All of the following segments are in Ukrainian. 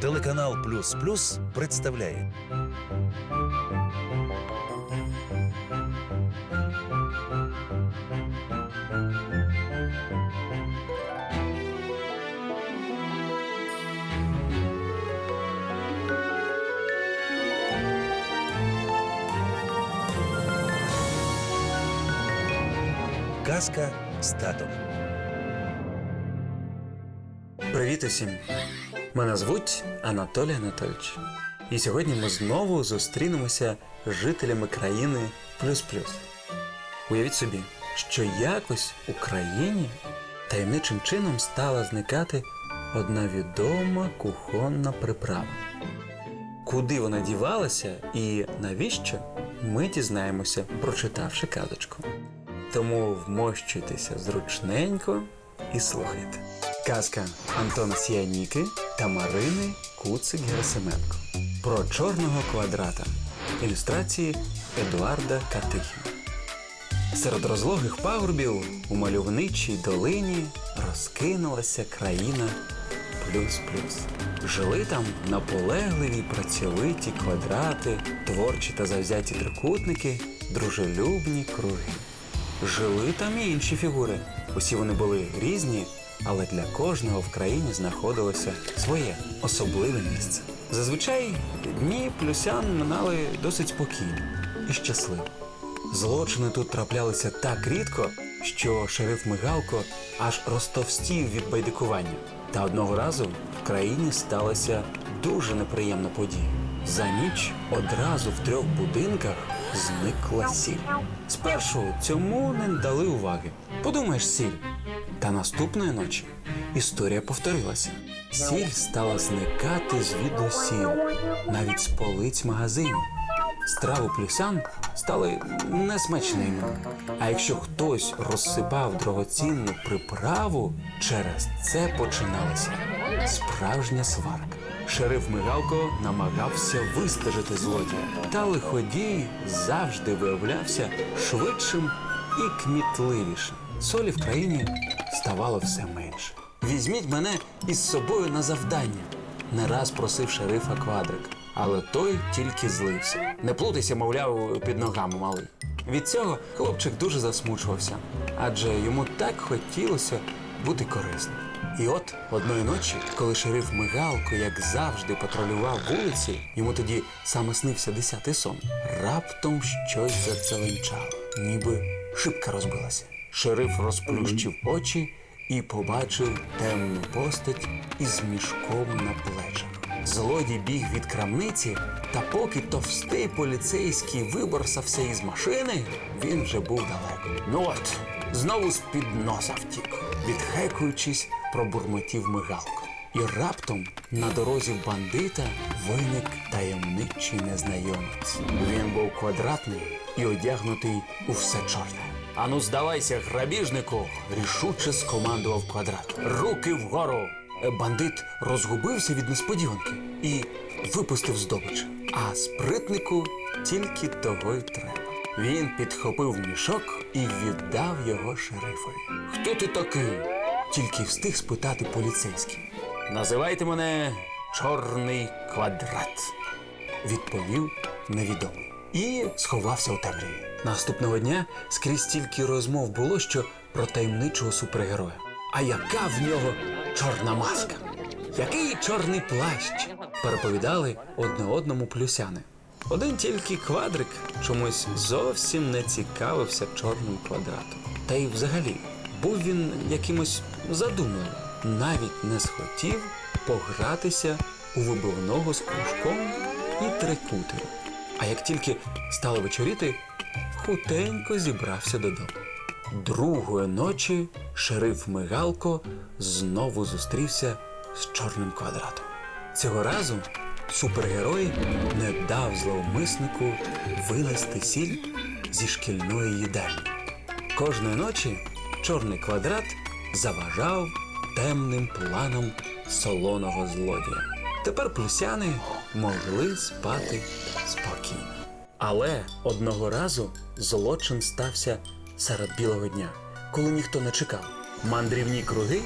Телеканал Плюс Плюс представляє Казка з. Привіт усім! Мене звуть Анатолій Анатольович. І сьогодні ми знову зустрінемося з жителями країни Плюс Плюс. Уявіть собі, що якось Україні таємничим чином стала зникати одна відома кухонна приправа. Куди вона дівалася і навіщо, ми дізнаємося, прочитавши казочку. Тому вмощуйтеся зручненько і слухайте. Казка Антона Сіаніки та Марини Куцик Герасименко про чорного квадрата. Ілюстрації Едуарда Катихіна. Серед розлогих пагорбів у мальовничій долині розкинулася країна плюс-плюс. Жили там наполегливі працьовиті квадрати, творчі та завзяті трикутники, дружелюбні круги. Жили там і інші фігури. Усі вони були різні, але для кожного в країні знаходилося своє особливе місце. Зазвичай дні плюсян минали досить спокійно і щасливо. Злочини тут траплялися так рідко, що шериф Мигалко аж розтовстів від байдикування. Та одного разу в країні сталася дуже неприємна подія. За ніч одразу в трьох будинках зникла сіль. Спершу цьому не дали уваги. Подумаєш, сіль. Та наступної ночі історія повторилася. Сіль стала зникати звідусіль, навіть з полиць магазинів. Страви плюсян стали несмачними. А якщо хтось розсипав дорогоцінну приправу, через це починалася справжня сварка. Шериф Мигалко намагався вистежити злодія, та лиходій завжди виявлявся швидшим і кмітливішим. Солі в країні ставало все менше. Візьміть мене із собою на завдання. Не раз просив шерифа квадрик, але той тільки злився. Не плутайся, мовляв, під ногами малий. Від цього хлопчик дуже засмучувався, адже йому так хотілося бути корисним. І от одної ночі, коли шериф Мигалко, як завжди, патрулював вулиці, йому тоді саме снився десятий сон. Раптом щось зацеленчало, ніби шибка розбилася. Шериф розплющив очі і побачив темну постать із мішком на плечах. Злодій біг від крамниці, та поки товстий поліцейський виборсався із машини, він вже був далеко. Ну от, знову з-під носа втік, відхекуючись, пробурмотів мигалко. І раптом на дорозі в бандита виник таємничий незнайомець. Він був квадратний і одягнутий у все чорне. Ану, здавайся, грабіжнику, рішуче скомандував квадрат. Руки вгору. Бандит розгубився від несподіванки і випустив здобич. А спритнику тільки того й треба. Він підхопив мішок і віддав його шерифові. Хто ти такий? Тільки встиг спитати поліцейський. Називайте мене Чорний квадрат відповів невідомий і сховався у темряві. Наступного дня скрізь стільки розмов було, що про таємничого супергероя. А яка в нього чорна маска? Який чорний плащ? переповідали одне одному плюсяни. Один тільки квадрик чомусь зовсім не цікавився чорним квадратом. Та й взагалі був він якимось задумливим, навіть не схотів погратися у вибивного з кружком і трикутою. А як тільки стало вечоріти, хутенько зібрався додому. Другої ночі шериф Мигалко знову зустрівся з чорним квадратом. Цього разу супергерой не дав зловмиснику вилазти сіль зі шкільної їдальні. Кожної ночі чорний квадрат заважав темним планом солоного злодія. Тепер плюсяни могли спати спокійно. Але одного разу злочин стався серед білого дня, коли ніхто не чекав. Мандрівні круги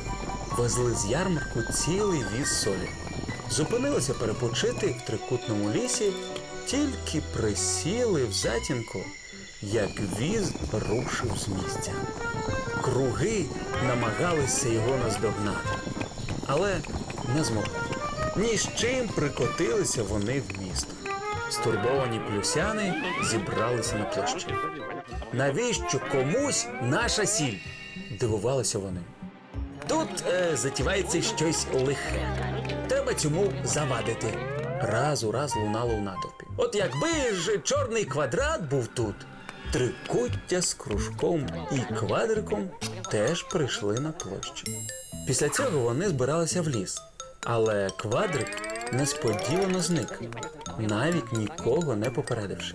везли з ярмарку цілий віз солі. Зупинилися перепочити в трикутному лісі, тільки присіли в затінку, як віз рушив з місця. Круги намагалися його наздогнати, але не змогли. Ні з чим прикотилися вони в місто. Стурбовані плюсяни зібралися на площі. Навіщо комусь наша сіль? дивувалися вони. Тут е, затівається щось лихе. Треба цьому завадити. Раз у раз лунало в натовпі. От якби ж чорний квадрат був тут, трикуття з кружком і квадриком теж прийшли на площу. Після цього вони збиралися в ліс, але квадрик несподівано зник, навіть нікого не попередивши.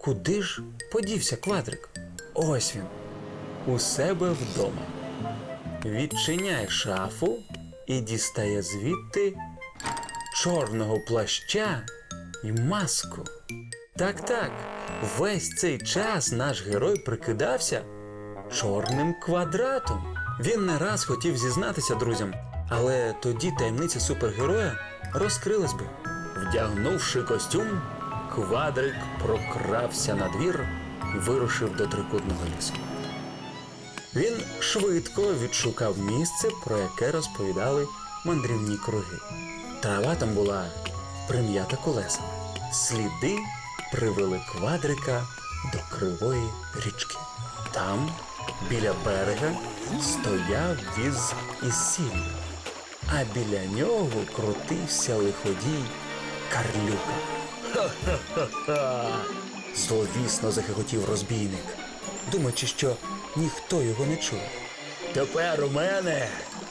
Куди ж подівся квадрик? Ось він, у себе вдома відчиняє шафу і дістає звідти чорного плаща і маску. Так, так, весь цей час наш герой прикидався чорним квадратом. Він не раз хотів зізнатися друзям, але тоді таємниця супергероя розкрилась би. Вдягнувши костюм, квадрик прокрався на двір і вирушив до трикутного лісу. Він швидко відшукав місце, про яке розповідали мандрівні круги. Трава там була прим'ята колесами. Сліди привели квадрика до кривої річки. Там, біля берега, стояв віз із сіллю, а біля нього крутився лиходій Карлюка. Ха-ха-ха! Зловісно захихотів розбійник, думаючи, що ніхто його не чув. Тепер у мене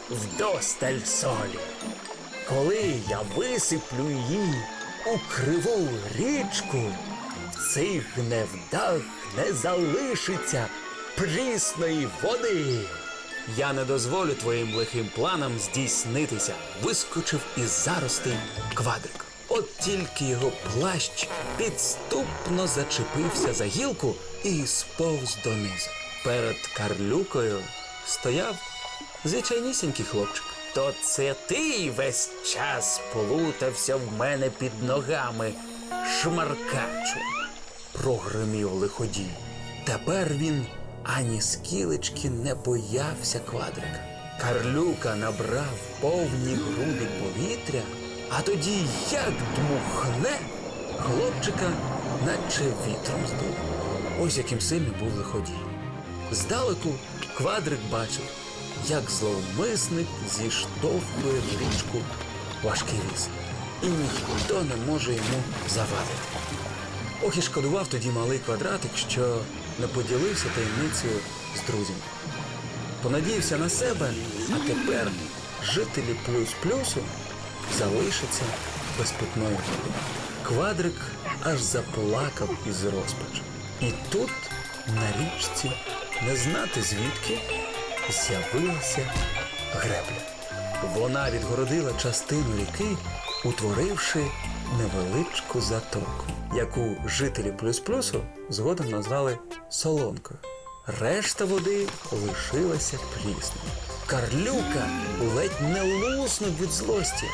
вдосталь солі. Коли я висиплю її у криву річку, в цих невдах не залишиться прісної води. Я не дозволю твоїм лихим планам здійснитися, вискочив із заростей квадрик. От тільки його плащ підступно зачепився за гілку і сповз донизу. Перед карлюкою стояв звичайнісінький хлопчик. То це ти весь час плутався в мене під ногами, шмаркачу, прогримів лиходій. Тепер він ані скілечки не боявся квадрика. Карлюка набрав повні груди повітря, а тоді як дмухне, хлопчика наче вітром здув. Ось яким сильним був лиходій. Здалеку квадрик бачив, як зловмисник зіштовхує в річку важкий віз, і ніхто не може йому завадити. Ох і шкодував тоді малий квадратик, що не поділився таємницею з друзями. Понадіявся на себе, а тепер жителі плюс-плюсу залишаться без питної води. Квадрик аж заплакав із розпачу. І тут на річці, не знати звідки, з'явилася гребля. Вона відгородила частину ріки, утворивши невеличку затоку, яку жителі плюс-плюсу згодом назвали солонкою. Решта води лишилася прісною. Карлюка ледь не луснув від злості,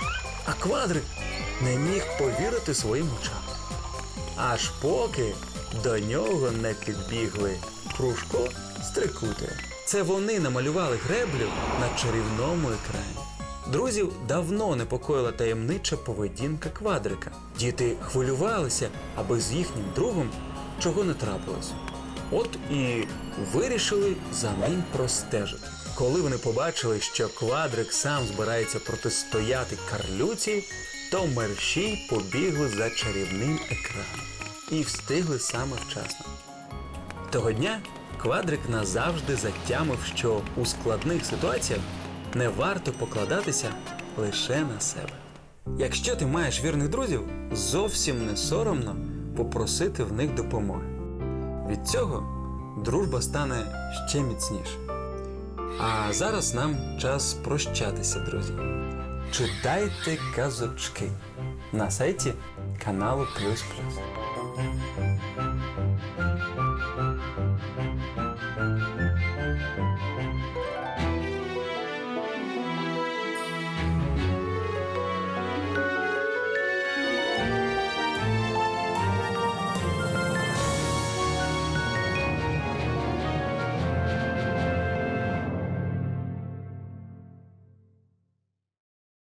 а квадрик не міг повірити своїм очам. Аж поки до нього не підбігли Кружко з трикутою. Це вони намалювали греблю на чарівному екрані. Друзів давно непокоїла таємнича поведінка квадрика. Діти хвилювалися, аби з їхнім другом чого не трапилось. От і вирішили за ним простежити. Коли вони побачили, що квадрик сам збирається протистояти карлюці, то мерщій побігли за чарівним екраном і встигли саме вчасно. Того дня квадрик назавжди затямив, що у складних ситуаціях не варто покладатися лише на себе. Якщо ти маєш вірних друзів, зовсім не соромно попросити в них допомоги. Від цього дружба стане ще міцніше. А зараз нам час прощатися, друзі. Читайте казочки на сайті каналу Плюс Плюс.